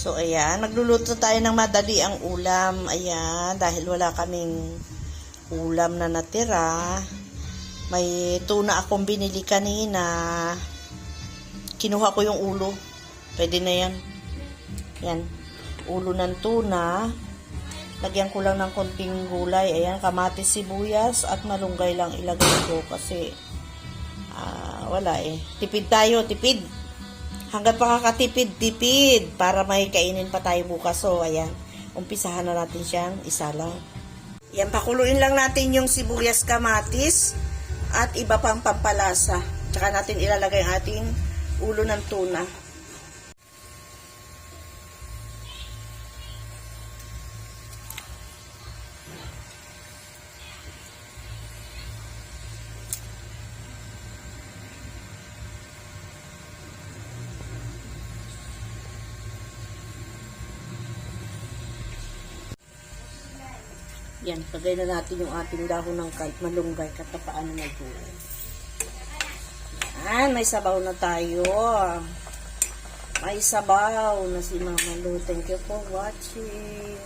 So, ayan. Nagluluto tayo ng madali ang ulam. Ayan. Dahil wala kaming ulam na natira. May tuna akong binili kanina. Kinuha ko yung ulo. Pwede na yan. Yan. Ulo ng tuna. Lagyan ko lang ng konting gulay. Ayan, kamatis, sibuyas at malunggay lang ilagay ko kasi ah, wala eh. Tipid tayo, tipid. Hanggat makakatipid, tipid. Para may kainin pa tayo bukas. So, ayan. Umpisahan na natin siyang isa lang. Yan, pakuluin lang natin yung sibuyas kamatis at iba pang pampalasa. Tsaka natin ilalagay ang ating ulo ng tuna. Yan, lagay na natin yung ating dahon ng malunggay katapaan na gulay. Yan, may sabaw na tayo. May sabaw na si Mama Lu. Thank you for watching.